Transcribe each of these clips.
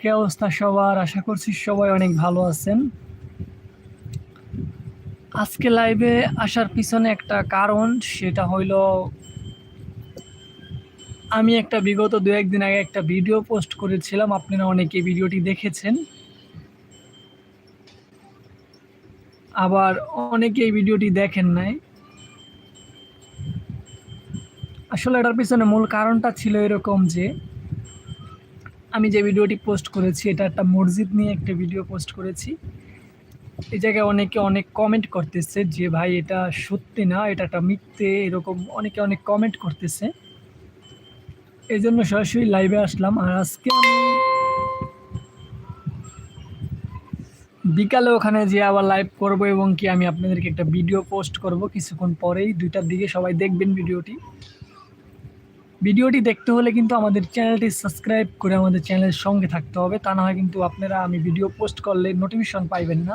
কি অবস্থা সবার? আশা করছি সবাই অনেক ভালো আছেন। আজকে লাইভে আসার পিছনে একটা কারণ, সেটা হইল আমি একটা বিগত দু একদিন আগে একটা ভিডিও পোস্ট করেছিলাম। আপনারা অনেকে ভিডিওটি দেখেছেন। আবার অনেকে এই ভিডিওটি দেখেন নাই। আসলে এটার পিছনে মূল কারণটা ছিল এরকম যে আমি যে ভিডিওটি পোস্ট করেছি, এটা একটা মসজিদ নিয়ে একটা ভিডিও পোস্ট করেছি। এই জায়গায় অনেকে অনেক কমেন্ট করতেছে যে, ভাই, এটা সত্যি না, এটা একটা মিথ্যে, এরকম অনেকে অনেক কমেন্ট করতেছে। এই জন্য সরাসরি লাইভে আসলাম। আর আজকে আমি বিকালে ওখানে যে আবার লাইভ করব এবং কি আমি আপনাদেরকে একটা ভিডিও পোস্ট করব। কিছুক্ষণ পরেই দুইটার দিকে সবাই দেখবেন ভিডিওটি ভিডিওটি দেখতে হলে কিন্তু আমাদের চ্যানেলটি সাবস্ক্রাইব করে আমাদের চ্যানেলের সঙ্গে থাকতে হবে। তা না হয় কিন্তু আপনারা আমি ভিডিও পোস্ট করলে নোটিফিকেশন পাইবেন না।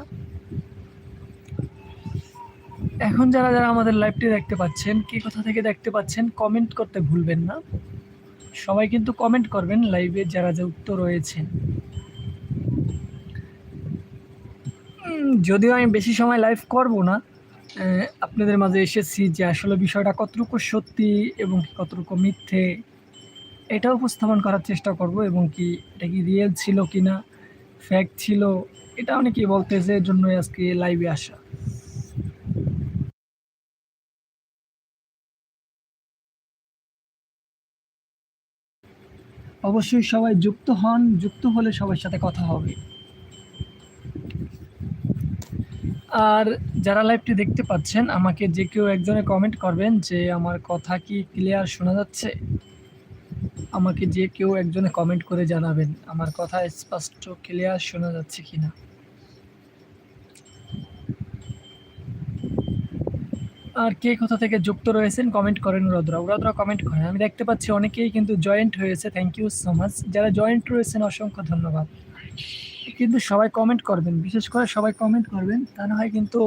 এখন যারা যারা আমাদের লাইভটি দেখতে পাচ্ছেন কে কোথা থেকে দেখতে পাচ্ছেন কমেন্ট করতে ভুলবেন না। সবাই কিন্তু কমেন্ট করবেন লাইভে যারা যুক্ত রয়েছেন। উম, যদিও আমি বেশি সময় লাইভ করব না আপনাদের মাঝে এসেছি যে আসলে বিষয়টা কতটুকু সত্যি এবং কতটুকু মিথ্যে, এটা উপস্থাপন করার চেষ্টা করব এবং কি এটা কি রিয়েল ছিল কি না ফ্যাক্ট ছিল, এটা অনেকেই বলতেছে, এর জন্যই আজকে লাইভে আসা। অবশ্যই সবাই যুক্ত হন, যুক্ত হলে সবার সাথে কথা হবে। আর যারা লাইভটি দেখতে পাচ্ছেন, আমাকে যে কেউ একজনে কমেন্ট করবেন যে আমার কথা কি ক্লিয়ার শোনা যাচ্ছে? আমাকে যে কেউ একজনে কমেন্ট করে জানাবেন, আমার কথা স্পষ্ট ক্লিয়ার শোনা যাচ্ছে কিনা? আর কে কোথা থেকে যুক্ত রয়েছেন কমেন্ট করেন উরাদরা উরাদরা কমেন্ট করেন। আমি দেখতে পাচ্ছি অনেকেই কিন্তু জয়েন্ট হয়েছে। থ্যাংক ইউ সো মাচ যারা জয়েন্ট রয়েছেন, অসংখ্য ধন্যবাদ। কিন্তু সবাই কমেন্ট করবেন। বিশেষ করে সবাই কমেন্ট করবেন। তা না হয় কিন্তু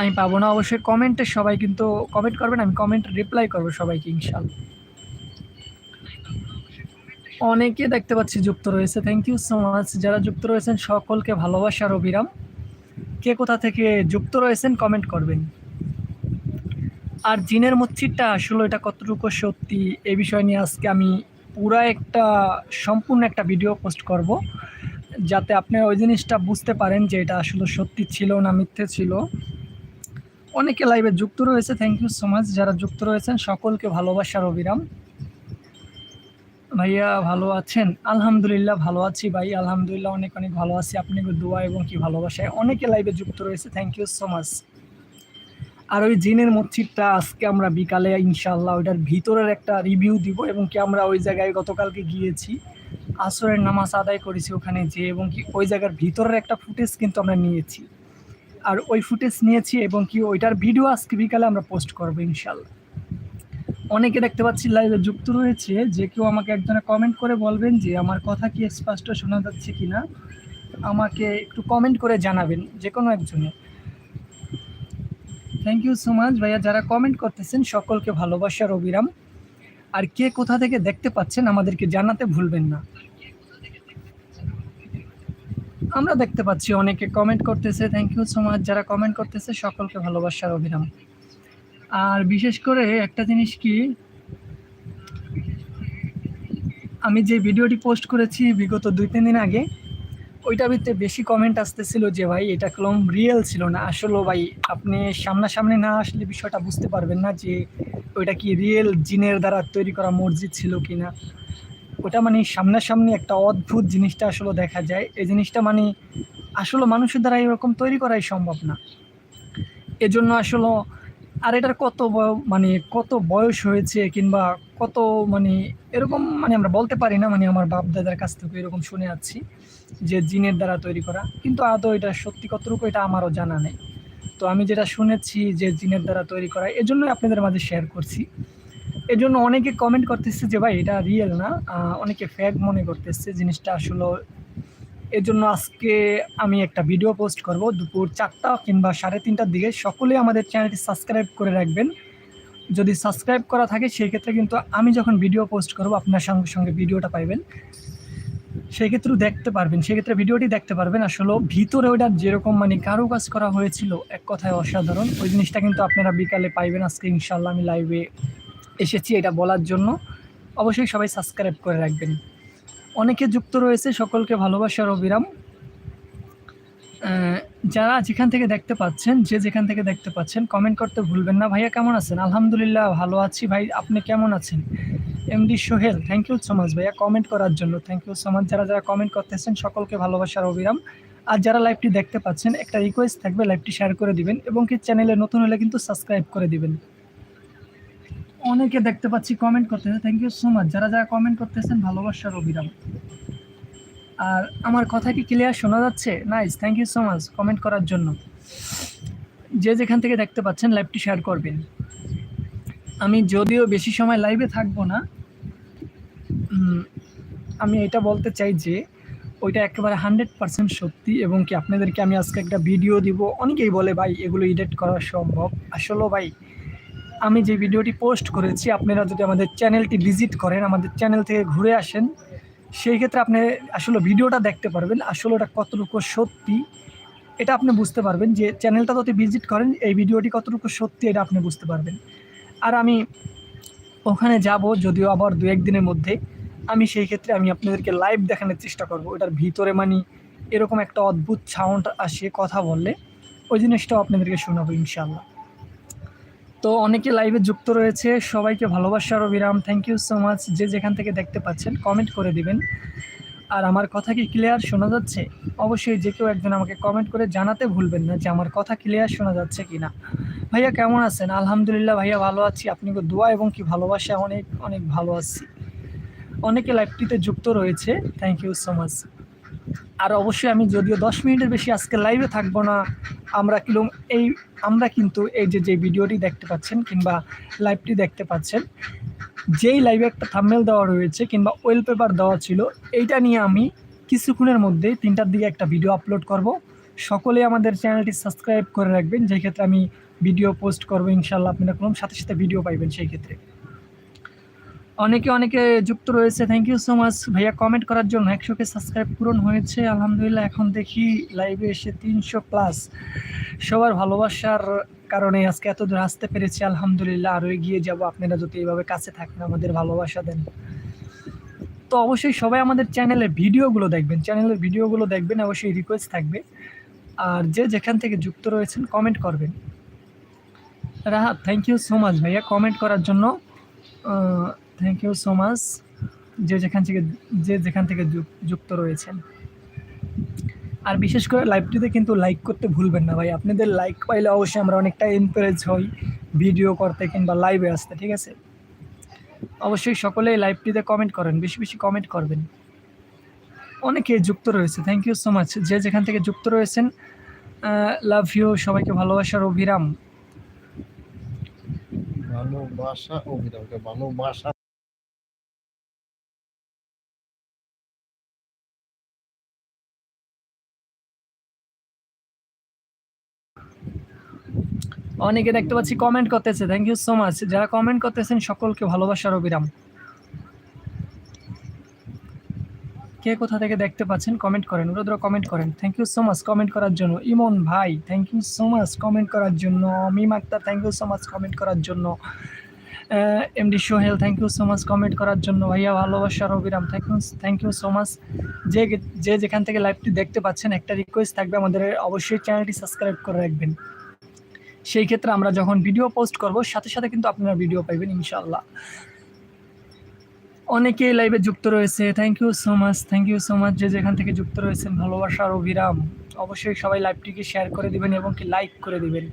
আমি পাবো না। অবশ্যই কমেন্টে সবাই কিন্তু কমেন্ট করবেন। আমি কমেন্ট রিপ্লাই করব সবাইকে ইনশাল্লাহ অনেকে দেখতে পাচ্ছি যুক্ত রয়েছে। থ্যাংক ইউ সো মাচ যারা যুক্ত রয়েছেন, সকলকে ভালোবাসার অবিরাম কে কোথা থেকে যুক্ত রয়েছেন কমেন্ট করবেন। আর জিনের মসজিদটা আসলে এটা কতটুকু সত্যি, এ বিষয় নিয়ে আজকে আমি পুরা একটা সম্পূর্ণ একটা ভিডিও পোস্ট করব, যাতে আপনি ওই জিনিসটা বুঝতে পারেন যে এটা আসলে সত্যি ছিল না মিথ্যে ছিল। অনেকে লাইভে যুক্ত রয়েছে থ্যাংক ইউ সো মাচ যারা যুক্ত রয়েছেন, সকলকে ভালোবাসার অবিরাম। ভাইয়া, ভালো আছেন? আলহামদুলিল্লাহ, ভালো আছি ভাই। আলহামদুলিল্লাহ, অনেক অনেক ভালো আছি। আপনাকে দোয়া এবং কি ভালোবাসায়? অনেকে লাইভে যুক্ত রয়েছে থ্যাংক ইউ সো মাচ আর ওই জিনের মসজিদটা আজকে আমরা বিকালে ইনশাল্লাহ ওইটার ভিতরের একটা রিভিউ দিব এবং কি আমরা ওই জায়গায় গতকালকে গিয়েছি। আসরের নামাজ আদায় করেছি ওখানে যে এবং কি ওই জায়গার ভিতরের একটা ফুটেজ কিন্তু আমরা নিয়েছি। আর ওই ফুটেজ নিয়েছি এবং কি ওইটার ভিডিও আজকে বিকালে আমরা পোস্ট করব ইনশাল্লাহ অনেকে দেখতে পাচ্ছি লাইভে যুক্ত রয়েছে, যে কেউ আমাকে একজনে কমেন্ট করে বলবেন যে আমার কথা কি স্পষ্ট শোনা যাচ্ছে কি না আমাকে একটু কমেন্ট করে জানাবেন যে কোনো একজনে থ্যাংক ইউ সো মাচ ভাইয়া। যারা কমেন্ট করতেছেন, সকলকে ভালোবাসার অবিরাম আর কে কোথা থেকে দেখতে পাচ্ছেন, আমাদেরকে জানাতে ভুলবেন না। আমরা দেখতে পাচ্ছি, অনেকে কমেন্ট করতেছে। থ্যাংক ইউ সো মাচ যারা কমেন্ট করতেছে, সকলকে ভালোবাসার অবিরাম আর বিশেষ করে একটা জিনিস কি, আমি যে ভিডিওটি পোস্ট করেছি বিগত দুই তিন দিন আগে ওইটার ভিতরে বেশি কমেন্ট আসতেছিল যে, ভাই, এটা কলম রিয়েল ছিল না। আসলে ভাই, আপনি সামনাসামনি না আসলে বিষয়টা বুঝতে পারবেন না যে, ওইটা কি রিয়েল জিনের দ্বারা তৈরি করা মসজিদ ছিল কি না ওটা মানে সামনাসামনি একটা অদ্ভুত জিনিসটা আসলে দেখা যায়। এই জিনিসটা মানে আসলে মানুষের দ্বারা এরকম তৈরি করাই সম্ভব না। এজন্য আসলে আর এটার কত মানে কত বয়স হয়েছে কিংবা কত মানে এরকম মানে আমরা বলতে পারি না মানে আমার বাপ দাদার কাছ থেকে এরকম শুনে আছি যে জিনের দ্বারা তৈরি করা। কিন্তু আদৌ এটা সত্যি কতটুকু এটা আমারও জানা নেই। তো আমি যেটা শুনেছি যে জিনের দ্বারা তৈরি করা, এজন্যই আপনাদের মাঝে শেয়ার করছি। এজন্য অনেকে কমেন্ট করতেছে যে, ভাই, এটা রিয়েল না। অনেকে ফ্যাক মনে করতেছে, জিনিসটা আসলে এর জন্য আজকে আমি একটা ভিডিও পোস্ট করব। দুপুর চারটা কিংবা সাড়ে তিনটার দিকে। সকলেই আমাদের চ্যানেলটি সাবস্ক্রাইব করে রাখবেন। যদি সাবস্ক্রাইব করা থাকে, সেই ক্ষেত্রে কিন্তু আমি যখন ভিডিও পোস্ট করব, আপনার সঙ্গে সঙ্গে ভিডিওটা পাইবেন। সেক্ষেত্রেও দেখতে পারবেন। সেক্ষেত্রে ভিডিওটি দেখতে পারবেন। আসলে ভিতরে ওইটা যেরকম মানে কারও কাজ করা হয়েছিল, এক কথায় অসাধারণ। ওই জিনিসটা কিন্তু আপনারা বিকালে পাইবেন আজকে ইনশাল্লাহ আমি লাইভে এসেছি এটা বলার জন্য। অবশ্যই সবাই সাবস্ক্রাইব করে রাখবেন। অনেকে যুক্ত রয়েছে, সকলকে ভালোবাসার অবিরাম। যারা যেখান থেকে দেখতে পাচ্ছেন, যে যেখান থেকে দেখতে পাচ্ছেন কমেন্ট করতে ভুলবেন না। ভাইয়া, কেমন আছেন? আলহামদুলিল্লাহ, ভালো আছি। ভাই, আপনি কেমন আছেন? MD Sohel thank you so much ভাইয়া। কমেন্ট করার জন্য থ্যাংক ইউ সো মাচ যারা যারা কমেন্ট করতেছেন, সকলকে ভালোবাসার অবিরাম। আর যারা লাইভটি দেখতে পাচ্ছেন, একটা রিকোয়েস্ট থাকবে লাইভটি শেয়ার করে দিবেন। এবং কি চ্যানেলে নতুন হলে কিন্তু সাবস্ক্রাইব করে দিবেন। অনেকে দেখতে পাচ্ছি কমেন্ট করতেছে। থ্যাংক ইউ সো মাচ যারা যারা কমেন্ট করতেছেন, ভালোবাসার অভিরাম। আর আমার কথা কি ক্লিয়ার শোনা যাচ্ছে? Nice thank you so much comment করার জন্য। যে যেখান থেকে দেখতে পাচ্ছেন লাইভটি শেয়ার করবেন। আমি যদিও বেশি সময় লাইভে থাকব না আমি এটা বলতে চাই যে, ওইটা একেবারে হান্ড্রেড পার্সেন্ট সত্যি এবং কি আপনাদেরকে আমি আজকে একটা ভিডিও দিব। অনেকেই বলে, ভাই, এগুলো এডিট করা সম্ভব? আসলেও ভাই আমি যে ভিডিওটি পোস্ট করেছি, আপনারা যদি আমাদের চ্যানেলটি ভিজিট করেন, আমাদের চ্যানেল থেকে ঘুরে আসেন, সেই ক্ষেত্রে আপনি আসলে ভিডিওটা দেখতে পারবেন, আসলে ওটা কতটুকু সত্যি, এটা আপনি বুঝতে পারবেন যে চ্যানেলটা যদি ভিজিট করেন, এই ভিডিওটি কতটুকু সত্যি এটা আপনি বুঝতে পারবেন। আর আমি ওখানে যাব, যদিও আবার দু একদিনের মধ্যে, আমি সেই ক্ষেত্রে আমি আপনাদেরকে লাইভ দেখানোর চেষ্টা করব ওটার ভিতরে মানে এরকম একটা অদ্ভুত সাউন্ড আসে কথা বললে, ওই জিনিসটাও আপনাদেরকে শোনাবো ইনশাল্লাহ তো অনেকে লাইভে যুক্ত রয়েছে, সবাইকে ভালোবাসার অবিরাম থ্যাংক ইউ সো মাচ যে যেখান থেকে দেখতে পাচ্ছেন কমেন্ট করে দিবেন। আর আমার কথা কি ক্লিয়ার শোনা যাচ্ছে? অবশ্যই যে কেউ একজন আমাকে কমেন্ট করে জানাতে ভুলবেন না যে আমার কথা ক্লিয়ার শোনা যাচ্ছে কি না ভাইয়া, কেমন আছেন? আলহামদুলিল্লাহ ভাইয়া, ভালো আছি। আপনি দোয়া এবং কি ভালোবাসা অনেক অনেক ভালো আছি। অনেকে লাইভটিতে যুক্ত রয়েছে থ্যাংক ইউ সো মাচ আর অবশ্যই আমি যদিও দশ মিনিটের বেশি আজকে লাইভে থাকব না, আমরা কিলো এই আমরা কিন্তু এই যে যে ভিডিওটি দেখতে পাচ্ছেন কিংবা লাইভটি দেখতে পাচ্ছেন, যেই লাইভে একটা থাম্বেল দেওয়া রয়েছে কিংবা ওয়েল পেপার দেওয়া ছিল, এইটা নিয়ে আমি কিছুক্ষণের মধ্যে তিনটার দিকে একটা ভিডিও আপলোড করব। সকলে আমাদের চ্যানেলটি সাবস্ক্রাইব করে রাখবেন, যেই ক্ষেত্রে আমি ভিডিও পোস্ট করব ইনশাল্লাহ আপনারা কোনো সাথে সাথে ভিডিও পাইবেন সেই ক্ষেত্রে। অনেকে অনেকে যুক্ত রয়েছে। থ্যাংক ইউ সো মাচ ভাইয়া কমেন্ট করার জন্য একশোকে সাবস্ক্রাইব পূরণ হয়েছে। আলহামদুলিল্লাহ, এখন দেখি লাইভে এসে তিনশো প্লাস সবার ভালোবাসার কারণে আজকে এত দূর আসতে পেরেছি। আলহামদুলিল্লাহ আরও এগিয়ে যাব। আপনারা যদি এইভাবে কাছে থাকেন, আমাদের ভালোবাসা দেন। তো অবশ্যই সবাই আমাদের চ্যানেলের ভিডিওগুলো দেখবেন। চ্যানেলের ভিডিওগুলো দেখবেন, অবশ্যই রিকোয়েস্ট থাকবে। আর যে যেখান থেকে যুক্ত রয়েছেন কমেন্ট করবেন। Rahat thank you so much ভাইয়া কমেন্ট করার জন্য থ্যাংক ইউ সো মাচ যে যেখান থেকে, যে যেখান থেকে যুক- যুক্ত রয়েছেন। আর বিশেষ করে লাইভটিতে কিন্তু লাইক করতে ভুলবেন না ভাই। আপনাদের লাইক পাইলে অবশ্যই আমরা অনেকটা এনকারেজ হই ভিডিও করতে কিংবা লাইভে আসতে, ঠিক আছে? অবশ্যই সকলেই লাইভটিতে কমেন্ট করেন, বেশি বেশি কমেন্ট করবেন। অনেকে যুক্ত রয়েছে থ্যাংক ইউ সো মাচ যে যেখান থেকে যুক্ত রয়েছেন লাভ ইউ সবাইকে ভালোবাসার অভিরাম। ভালোবাসা অভিরাম, ভালোবাসা। অনেকে দেখতে পাচ্ছি কমেন্ট করতেছে। থ্যাংক ইউ সো মাচ যারা কমেন্ট করতেছেন, সকলকে ভালোবাসার অবিরাম কে কোথা থেকে দেখতে পাচ্ছেন কমেন্ট করেন। রুদ্র কমেন্ট করেন। Thank you so much comment করার জন্য। ইমন ভাই thank you so much comment করার জন্য। Mim Akter thank you so much comment করার জন্য। MD Sohel thank you so much comment করার জন্য। ভাইয়া ভালোবাসার অবিরাম thank you thank you so much যে যে যেখান থেকে লাইভটি দেখতে পাচ্ছেন, একটা রিকোয়েস্ট থাকবে আমাদের। অবশ্যই চ্যানেলটি সাবস্ক্রাইব করে রাখবেন। সেই ক্ষেত্রে আমরা যখন ভিডিও পোস্ট করব, সাথে সাথে কিন্তু আপনারা ভিডিও পাইবেন ইনশাল্লাহ অনেকে লাইভে যুক্ত রয়েছে। Thank you so much thank you so much যে যেখান থেকে যুক্ত রয়েছেন, ভালোবাসার অভিরাম। অবশ্যই সবাই লাইভটিকে শেয়ার করে দিবেন এবং কি লাইক করে দিবেন।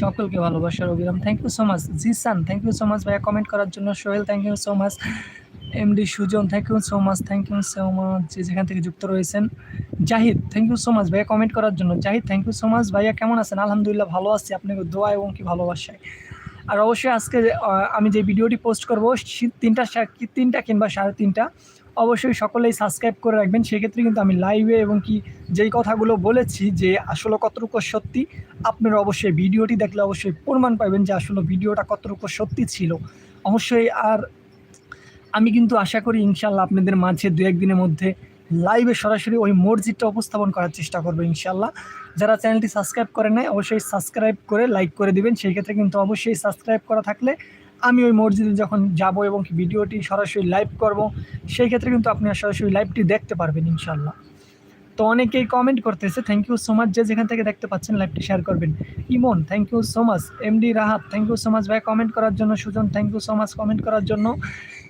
সকলকে ভালোবাসার অভিরাম। Thank you so much Jisan thank you so much ভাইয়া। কমেন্ট করার জন্য Sohel thank you so much MD Sujon thank you so much thank you so much যেখান থেকে যুক্ত রয়েছেন। Zahid thank you so much ভাইয়া কমেন্ট করার জন্য। Zahid thank you so much ভাইয়া, কেমন আছেন? আলহামদুলিল্লাহ ভালো আছি, আপনাকে দোয়া এবং কি ভালোবাসায়। আর অবশ্যই আজকে আমি যে ভিডিওটি পোস্ট করব তিনটা তিনটা কিংবা সাড়ে তিনটা, অবশ্যই সকলেই সাবস্ক্রাইব করে রাখবেন। সেক্ষেত্রে কিন্তু আমি লাইভে এবং কি যেই কথাগুলো বলেছি যে আসলে কতটুকু সত্যি, আপনারা অবশ্যই ভিডিওটি দেখলে অবশ্যই প্রমাণ পাবেন যে আসলে ভিডিওটা কতটুকু সত্যি ছিল। অবশ্যই আর আমি কিন্তু আশা করি ইনশাল্লাহ আপনাদের মাঝে দু একদিনের মধ্যে লাইভে সরাসরি ওই মসজিদটা উপস্থাপন করার চেষ্টা করব ইনশাল্লাহ যারা চ্যানেলটি সাবস্ক্রাইব করে নেয় অবশ্যই সাবস্ক্রাইব করে লাইক করে দিবেন। সেই ক্ষেত্রে কিন্তু অবশ্যই সাবস্ক্রাইব করা থাকলে আমি ওই মসজিদে যখন যাব এবং ভিডিওটি সরাসরি লাইভ করব, সেই ক্ষেত্রে কিন্তু আপনি সরাসরি লাইভটি দেখতে পারবেন ইনশাল্লাহ তো অনেকেই কমেন্ট করতেছে থ্যাংক ইউ সো মাচ যে যেখান থেকে দেখতে পাচ্ছেন লাইভটি শেয়ার করবেন। Imon thank you so much MD Rahat thank you so much ভাই কমেন্ট করার জন্য। Sujon thank you so much comment করার জন্য।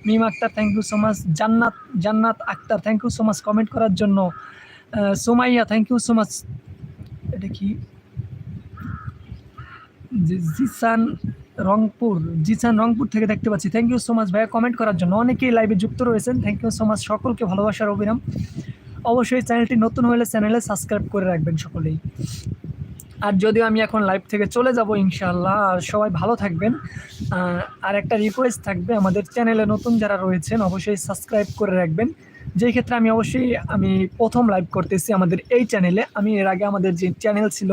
Mim Akter thank you so much Jannat Jannat Akter thank you so much comment করার জন্য। Somaiya thank you so much এটা কি? জিসান রংপুর জিসান রংপুর থেকে দেখতে পাচ্ছি। থ্যাংক ইউ সো মাচ ভাইয়া কমেন্ট করার জন্য। অনেকেই লাইভে যুক্ত রয়েছেন। থ্যাংক ইউ সো মাচ সকলকে ভালোবাসার অবিরাম। অবশ্যই চ্যানেলটি নতুন হলে চ্যানেলে সাবস্ক্রাইব করে রাখবেন সকলেই। আর যদিও আমি এখন লাইভ থেকে চলে যাব ইনশাআল্লাহ, আর সবাই ভালো থাকবেন। আর একটা রিকোয়েস্ট থাকবে, আমাদের চ্যানেলে নতুন যারা রয়েছেন, অবশ্যই সাবস্ক্রাইব করে রাখবেন। যেই ক্ষেত্রে আমি অবশ্যই, আমি প্রথম লাইভ করতেছি আমাদের এই চ্যানেলে। আমি এর আগে আমাদের যে চ্যানেল ছিল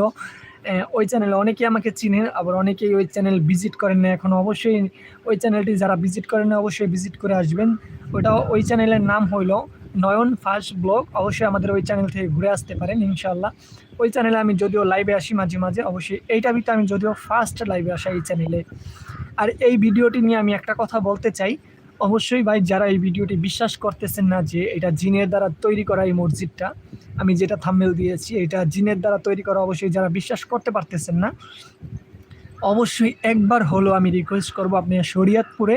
ওই চ্যানেলে অনেকেই আমাকে চিনে, আবার অনেকেই ওই চ্যানেল ভিজিট করেন না এখন অবশ্যই ওই চ্যানেলটি যারা ভিজিট করেন না অবশ্যই ভিজিট করে আসবেন। ওটা ওই চ্যানেলের নাম হইল নয়ন ফার্স্ট ব্লগ, অবশ্যই আমাদের ওই চ্যানেল থেকে ঘুরে আসতে পারেন ইনশাল্লাহ ওই চ্যানেলে আমি যদিও লাইভে আসি মাঝে মাঝে, অবশ্যই এইটা ভিতরে আমি যদিও ফার্স্ট লাইভে আসা এই চ্যানেলে আর এই ভিডিওটি নিয়ে আমি একটা কথা বলতে চাই, অবশ্যই ভাই যারা এই ভিডিওটি বিশ্বাস করতেছেন না যে এটা জিনের দ্বারা তৈরি করা এই মসজিদটা, আমি যেটা থাম্বেল দিয়েছি, এটা জিনের দ্বারা তৈরি করা অবশ্যই যারা বিশ্বাস করতে পারতেছেন না, অবশ্যই একবার হলো আমি রিকোয়েস্ট করব আপনি শরিয়াতপুরে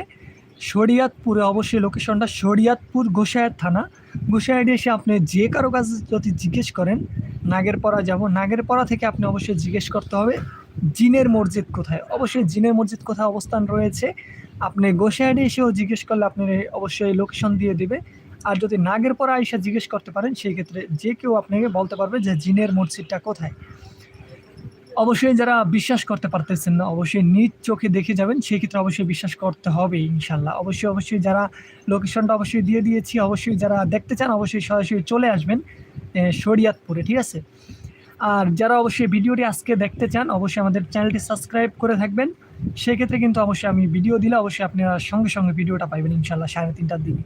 শরিয়াতপুরে অবশ্যই লোকেশনটা শরিয়াতপুর গোসাইয়ার থানা। গোসাইয়ারে এসে আপনি যে কারও কাছে যদি জিজ্ঞেস করেন নাগেরপাড়া যাব, নাগেরপাড়া থেকে আপনি অবশ্যই জিজ্ঞেস করতে হবে, জিনের মসজিদ কোথায়? অবশ্যই জিনের মসজিদ কোথায় অবস্থান রয়েছে। আপনি গোসাইয়ারে এসেও জিজ্ঞেস করলে আপনি অবশ্যই লোকেশন দিয়ে দিবে। আর যদি নাগেরপাড়া এসে জিজ্ঞেস করতে পারেন, সেই ক্ষেত্রে যে কেউ আপনাকে বলতে পারবে যে জিনের মসজিদটা কোথায়। অবশ্যই যারা বিশ্বাস করতে পারতেছেন না, অবশ্যই নিজ চোখে দেখে যাবেন সেই ক্ষেত্রে অবশ্যই বিশ্বাস করতে হবে ইনশাল্লাহ। অবশ্যই অবশ্যই যারা লোকেশনটা অবশ্যই দিয়ে দিয়েছি, অবশ্যই যারা দেখতে চান, অবশ্যই সরাসরি চলে আসবেন শরিয়াতপুরে, ঠিক আছে? আর যারা অবশ্যই ভিডিওটি আজকে দেখতে চান, অবশ্যই আমাদের চ্যানেলটি সাবস্ক্রাইব করে থাকবেন। সেক্ষেত্রে কিন্তু অবশ্যই আমি ভিডিও দিলে অবশ্যই আপনারা সঙ্গে সঙ্গে ভিডিওটা পাইবেন ইনশাল্লাহ সাড়ে তিনটার দিকে।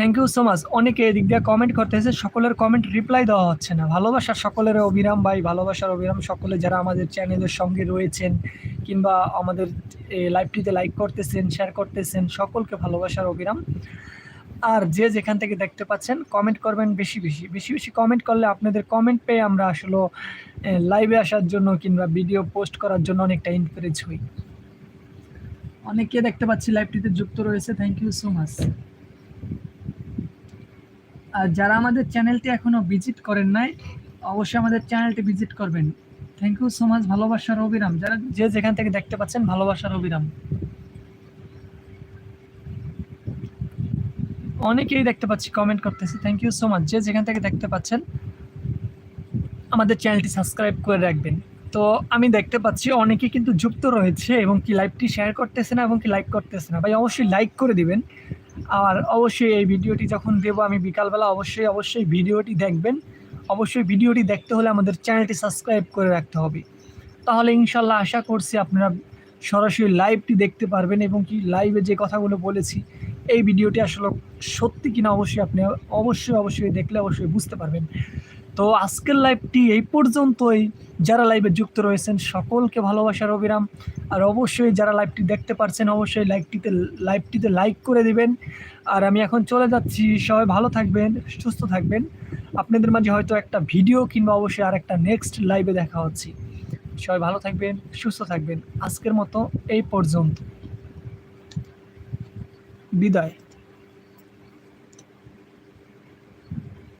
থ্যাংক ইউ সো মাচ অনেকে এদিক দিয়ে কমেন্ট করতেছে, সকলের কমেন্ট রিপ্লাই দেওয়া হচ্ছে না। ভালোবাসার সকলের অবিরাম ভাই, ভালোবাসার অবিরাম সকলে যারা আমাদের চ্যানেলের সঙ্গে রয়েছেন কিংবা আমাদের লাইভটিতে লাইক করতেছেন শেয়ার করতেছেন, সকলকে ভালোবাসার অবিরাম। আর যে যেখান থেকে দেখতে পাচ্ছেন কমেন্ট করবেন বেশি বেশি। বেশি বেশি কমেন্ট করলে আপনাদের কমেন্ট পেয়ে আমরা আসলে লাইভে আসার জন্য কিংবা ভিডিও পোস্ট করার জন্য অনেকটা এনকারেজ হই। অনেকে দেখতে পাচ্ছি লাইভটিতে যুক্ত রয়েছে। থ্যাংক ইউ সো মাচ আর যারা আমাদের চ্যানেলটি এখনও ভিজিট করেন নাই, অবশ্যই আমাদের চ্যানেলটি ভিজিট করবেন। থ্যাংক ইউ সো মাচ ভালোবাসার অবিরাম। যারা যে যেখান থেকে দেখতে পাচ্ছেন, ভালোবাসার অবিরাম। অনেকেই দেখতে পাচ্ছি কমেন্ট করতেছি থ্যাংক ইউ সো মাচ যে যেখান থেকে দেখতে পাচ্ছেন, আমাদের চ্যানেলটি সাবস্ক্রাইব করে রাখবেন। তো আমি দেখতে পাচ্ছি, অনেকে কিন্তু যুক্ত রয়েছে এবং কি লাইভটি শেয়ার করতেছে না এবং কি লাইক করতেছে না। ভাই, অবশ্যই লাইক করে দিবেন। আর অবশ্যই এই ভিডিওটি যখন দেব আমি বিকালবেলা, অবশ্যই অবশ্যই ভিডিওটি দেখবেন। অবশ্যই ভিডিওটি দেখতে হলে আমাদের চ্যানেলটি সাবস্ক্রাইব করে রাখতে হবে। তাহলে ইনশাল্লাহ আশা করছি আপনারা সরাসরি লাইভটি দেখতে পারবেন এবং কি লাইভে যে কথাগুলো বলেছি, এই ভিডিওটি আসলে সত্যি কিনা অবশ্যই আপনি অবশ্যই অবশ্যই দেখলে অবশ্যই বুঝতে পারবেন। তো আজকের লাইভটি এই পর্যন্তই। যারা লাইভে যুক্ত রয়েছেন, সকলকে ভালোবাসার অবিরাম। আর অবশ্যই যারা লাইভটি দেখতে পারছেন, অবশ্যই লাইভটিতে লাইভটিতে লাইক করে দিবেন। আর আমি এখন চলে যাচ্ছি। সবাই ভালো থাকবেন, সুস্থ থাকবেন। আপনাদের মাঝে হয়তো একটা ভিডিও কিংবা অবশ্যই আর একটা নেক্সট লাইভে দেখা হচ্ছে। সবাই ভালো থাকবেন, সুস্থ থাকবেন। আজকের মতো এই পর্যন্ত। বিদায়।